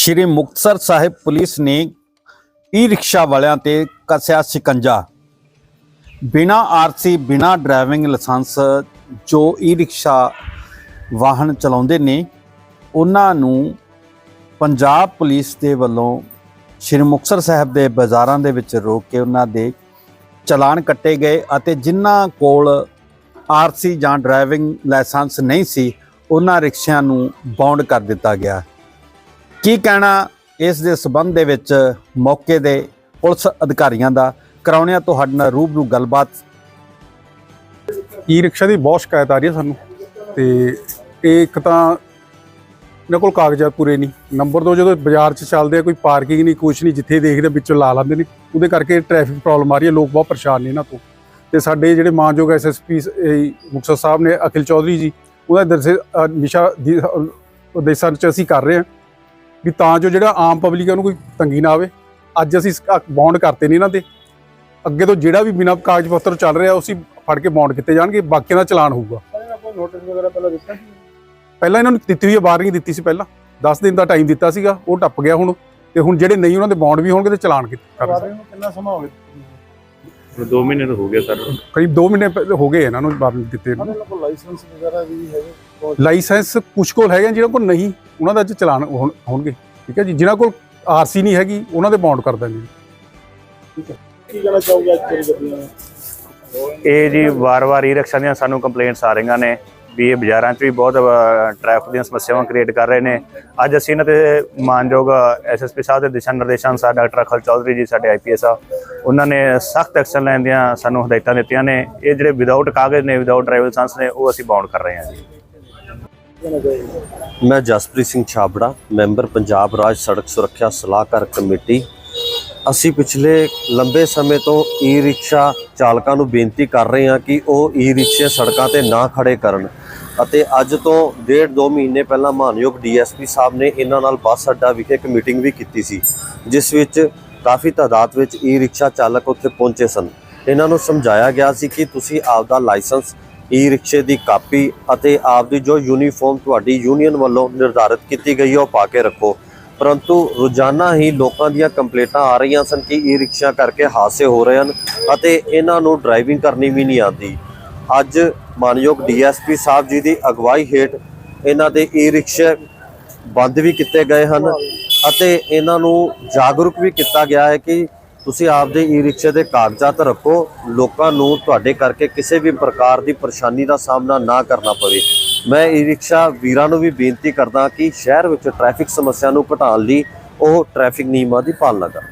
ਸ਼੍ਰੀ Muktsar Sahib police ਨੇ ਈ rickshaw ਵਾਲਿਆਂ ਤੇ ਕੱਸਿਆ ਸ਼ਿਕੰਜਾ। ਬਿਨਾ ਆਰਸੀ ਬਿਨਾ ਡਰਾਈਵਿੰਗ ਲਾਇਸੈਂਸ ਜੋ ਈ ਰਿਕਸ਼ਾ ਵਾਹਨ ਚਲਾਉਂਦੇ ਨੇ, ਉਹਨਾਂ ਨੂੰ ਪੰਜਾਬ ਪੁਲਿਸ ਦੇ ਵੱਲੋਂ ਸ਼੍ਰੀ ਮੁਕਤਸਰ ਸਾਹਿਬ ਦੇ ਬਾਜ਼ਾਰਾਂ ਦੇ ਵਿੱਚ ਰੋਕ ਕੇ ਉਹਨਾਂ ਦੇ ਚਲਾਨ ਕੱਟੇ ਗਏ ਅਤੇ ਜਿਨ੍ਹਾਂ ਕੋਲ ਆਰਸੀ ਜਾਂ ਡਰਾਈਵਿੰਗ ਲਾਇਸੈਂਸ ਨਹੀਂ ਸੀ, ਉਹਨਾਂ ਰਿਕਸ਼ਿਆਂ ਨੂੰ ਬਾਉਂਡ ਕਰ ਦਿੱਤਾ ਗਿਆ। ਕੀ ਕਹਿਣਾ ਇਸ ਦੇ ਸਬੰਧ ਦੇ ਵਿੱਚ ਮੌਕੇ ਦੇ ਪੁਲਿਸ ਅਧਿਕਾਰੀਆਂ ਦਾ? ਕਰਾਉਣਿਆ ਤੁਹਾਡੇ ਨਾਲ ਰੂਬਰੂ ਗੱਲਬਾਤ। ਈ ਰਿਕਸ਼ਾ ਦੀ ਬਹੁਤ ਸ਼ਿਕਾਇਤ ਆ ਰਹੀ ਹੈ ਸਾਨੂੰ ਤੇ ਇਹ ਇੱਕ ਤਾਂ ਇਹਨਾਂ ਕੋਲ ਕਾਗਜ਼ਾਤ ਪੂਰੇ ਨਹੀਂ। ਨੰਬਰ 2 ਜਦੋਂ ਬਾਜ਼ਾਰ 'ਚ ਚੱਲਦੇ ਆ ਕੋਈ ਪਾਰਕਿੰਗ ਨਹੀਂ ਕੁਛ ਨਹੀਂ ਜਿੱਥੇ ਦੇਖਦੇ ਵਿੱਚੋਂ ਲਾ ਲੈਂਦੇ ਨੇ ਉਹਦੇ ਕਰਕੇ ਟ੍ਰੈਫਿਕ ਪ੍ਰੋਬਲਮ ਆ ਰਹੀ ਹੈ ਲੋਕ ਬਹੁਤ ਪਰੇਸ਼ਾਨ ਨੇ ਇਹਨਾਂ ਤੋਂ। ਤੇ ਸਾਡੇ ਜਿਹੜੇ ਮਾਨਯੋਗ ਐਸਐਸਪੀ ਮੁਕਤਸਰ ਸਾਹਿਬ ਨੇ ਅਖਿਲ ਚੌਧਰੀ ਜੀ ਉਹਦਾ ਦਰਸੇ ਅ, ਨਿਸ਼ਾ ਦੇਸਾਂ 'ਚ ਅਸੀਂ ਕਰ ਰਹੇ ਹਾਂ। ਵੀ ਤਾਂ ਜੋ ਜਿਹੜਾ ਆਮ ਪਬਲਿਕ ਉਹਨੂੰ ਕੋਈ ਤੰਗੀ ਨਾ ਆਵੇ। ਅੱਜ ਅਸੀਂ ਬੌਂਡ ਕਰਤੇ ਨੇ ਇਹਨਾਂ ਤੇ। ਅੱਗੇ ਤੋਂ ਜਿਹੜਾ ਵੀ ਬਿਨਾਂ ਕਾਗਜ਼ ਪੱਤਰ ਚੱਲ ਰਿਹਾ ਉਸੇ ਫੜ ਕੇ ਬੌਂਡ ਕੀਤੇ ਜਾਣਗੇ ਬਾਕੀਆਂ ਦਾ ਚਲਾਨ ਹੋਊਗਾ। ਨੋਟਿਸ ਵਗੈਰਾ ਪਹਿਲਾਂ ਦਿੱਤਾ ਸੀ? ਪਹਿਲਾਂ ਇਹਨਾਂ ਨੂੰ ਦਿੱਤੀ ਹੋਈ ਵਾਰਨਿੰਗ ਦਿੱਤੀ ਸੀ ਪਹਿਲਾਂ। 10 ਦਿਨ ਦਾ ਟਾਈਮ ਦਿੱਤਾ ਸੀਗਾ ਉਹ ਟੱਪ ਗਿਆ ਹੁਣ। ਤੇ ਹੁਣ ਜਿਹੜੇ ਨਹੀਂ ਉਹਨਾਂ ਦੇ ਬੌਂਡ ਵੀ ਹੋਣਗੇ ਤੇ ਚਲਾਨ ਨੂੰ ਕਿੰਨਾ ਸਮਾਂ ਹੋ ਗਿਆ? ਦੋ ਮਹੀਨੇ ਤਾਂ ਹੋ ਗਏ ਸਰ। ਕਰੀਬ 2 ਮਹੀਨੇ ਹੋ ਗਏ ਇਹਨਾਂ ਨੂੰ ਵਾਰਨਿੰਗ ਦਿੱਤੇ। ਨੂੰ ਉਹਨਾਂ ਕੋਲ ਲਾਇਸੈਂਸ ਵਗੈਰਾ ਵੀ ਹੈਗੇ ਬਹੁਤ ਲਾਇਸੈਂਸ ਕੁਝ ਕੋਲ ਹੈਗੇ ਜਿਹਨਾਂ ਕੋਲ ਨਹੀਂ ਉਹਨਾਂ ਦਾ ਅੱਜ ਚਲਾਨ ਹੋਣ- ਹੋਣਗੇ। ਠੀਕ ਹੈ ਜੀ ਜਿਨ੍ਹਾਂ ਕੋਲ ਆਰਸੀ ਨਹੀਂ ਹੈਗੀ ਉਹਨਾਂ ਦੇ ਬੌਂਡ ਕਰ ਦਾਂਗੇ ਕੀ ਕਹਿਣਾ ਚਾਹੋਗੇ ਅੱਜ ਤੇਰੀ ਗੱਡੀਆਂ ਨੂੰ? ਇਹ ਜੀ ਵਾਰ-ਵਾਰ ਈ ਰਿਕਸ਼ਾ ਦੀਆਂ ਸਾਨੂੰ ਕੰਪਲੇਂਟਸ ਆ ਰਹੀਆਂ ਨੇ। ਵੀ ਇਹ ਬਾਜ਼ਾਰਾਂ 'ਚ ਵੀ ਬਹੁਤ ਟ੍ਰੈਫਿਕ ਦੀਆਂ ਸਮੱਸਿਆਵਾਂ ਕ੍ਰੀਏਟ ਕਰ ਰਹੇ ਨੇ। ਅੱਜ ਅਸੀਂ ਇਹਨਾਂ ਤੇ ਮਾਨਯੋਗ ਐਸਐਸਪੀ ਸਾਹਿਬ ਦੇ ਦਿਸ਼ਾ ਨਿਰਦੇਸ਼ਾਂ ਅਨੁਸਾਰ ਡਾਕਟਰ ਅਖਲ ਚੌਧਰੀ ਜੀ, ਸਾਡੇ ਆਈਪੀਐਸ ਆ ਉਹਨਾਂ ਨੇ ਸਖਤ ਐਕਸ਼ਨ ਲੈਣ ਦੀਆਂ ਸਾਨੂੰ ਹਦਾਇਤਾਂ ਦਿੱਤੀਆਂ ਨੇ। ਇਹ ਜਿਹੜੇ ਵਿਦਆਊਟ ਕਾਗਜ਼ ਨੇ ਵਿਦਆਊਟ ਡਰਾਈਵਿੰਗ ਲਾਇਸੈਂਸ ਨੇ, ਉਹ ਅਸੀਂ ਬਾਉਂਡ ਕਰ ਰਹੇ ਹਾਂ ਜੀ। ਮੈਂ ਜਸਪ੍ਰੀਤ ਸਿੰਘ ਛਾਬੜਾ, ਮੈਂਬਰ ਪੰਜਾਬ ਰਾਜ ਸੜਕ ਸੁਰੱਖਿਆ ਸਲਾਹਕਾਰ ਕਮੇਟੀ। ਅਸੀਂ ਪਿਛਲੇ ਲੰਬੇ ਸਮੇਂ ਤੋਂ ਈ ਰਿਕਸ਼ਾ ਚਾਲਕਾਂ ਨੂੰ ਬੇਨਤੀ ਕਰ ਰਹੇ ਹਾਂ ਕਿ ਉਹ ਈ ਰਿਕਸ਼ੇ ਸੜਕਾਂ ਤੇ ਨਾ ਖੜੇ ਕਰਨ। ਅਤੇ ਅੱਜ ਤੋਂ ਡੇਢ ਦੋ ਮਹੀਨੇ ਪਹਿਲਾਂ ਮਾਨਯੋਗ ਡੀਐਸਪੀ ਸਾਹਿਬ ਨੇ ਇਹਨਾਂ ਨਾਲ ਬੱਸ ਅੱਡਾ ਵਿਖੇ ਇੱਕ ਮੀਟਿੰਗ ਵੀ ਕੀਤੀ ਸੀ, ਜਿਸ ਵਿੱਚ ਕਾਫੀ ਤਾਦਾਦ ਵਿੱਚ ਈ ਰਿਕਸ਼ਾ ਚਾਲਕ ਉੱਥੇ ਪਹੁੰਚੇ ਸਨ। ਇਹਨਾਂ ਨੂੰ ਸਮਝਾਇਆ ਗਿਆ ਸੀ ਕਿ ਤੁਸੀਂ ਆਪਦਾ ਲਾਇਸੈਂਸ ਈ ਰਿਕਸ਼ੇ ਦੀ ਕਾਪੀ ਅਤੇ ਆਪਦੀ ਜੋ ਯੂਨੀਫਾਰਮ ਤੁਹਾਡੀ ਯੂਨੀਅਨ ਵੱਲੋਂ ਨਿਰਧਾਰਿਤ ਕੀਤੀ ਗਈ ਹੈ ਉਹ ਪਾ ਕੇ ਰੱਖੋ। ਪਰੰਤੂ ਰੋਜ਼ਾਨਾ ਹੀ ਲੋਕਾਂ ਦੀਆਂ ਕੰਪਲੇਂਟਾਂ ਆ ਰਹੀਆਂ ਸਨ ਕਿ ਈ ਰਿਕਸ਼ਾ ਕਰਕੇ ਹਾਦਸੇ ਹੋ ਰਹੇ ਹਨ ਅਤੇ ਇਹਨਾਂ ਨੂੰ ਡਰਾਈਵਿੰਗ ਕਰਨੀ ਵੀ ਨਹੀਂ ਆਉਂਦੀ। ਅੱਜ ਮਾਨਯੋਗ ਡੀਐਸਪੀ ਸਾਹਿਬ ਜੀ ਦੀ ਅਗਵਾਈ ਹੇਠ ਇਹਨਾਂ ਦੇ ਈ ਰਿਕਸ਼ੇ ਬੰਦ ਵੀ ਕੀਤੇ ਗਏ ਹਨ ਅਤੇ ਇਹਨਾਂ ਨੂੰ ਜਾਗਰੂਕ ਵੀ ਕੀਤਾ ਗਿਆ ਹੈ ਕਿ ਤੁਸੀਂ ਆਪਦੇ ਈ ਰਿਕਸ਼ੇ ਦੇ ਕਾਗਜ਼ਾਤ ਰੱਖੋ, ਲੋਕਾਂ ਨੂੰ ਤੁਹਾਡੇ ਕਰਕੇ ਕਿਸੇ ਵੀ ਪ੍ਰਕਾਰ ਦੀ ਪਰੇਸ਼ਾਨੀ ਦਾ ਸਾਹਮਣਾ ਨਾ ਕਰਨਾ ਪਵੇ। ਮੈਂ ਈ ਰਿਕਸ਼ਾ ਵੀਰਾਂ ਨੂੰ ਵੀ ਬੇਨਤੀ ਕਰਦਾ ਕਿ ਸ਼ਹਿਰ ਵਿੱਚ ਟ੍ਰੈਫਿਕ ਸਮੱਸਿਆ ਨੂੰ ਘਟਾਉਣ ਲਈ ਉਹ ਟ੍ਰੈਫਿਕ ਨਿਯਮਾਂ ਦੀ ਪਾਲਣਾ ਕਰਨ।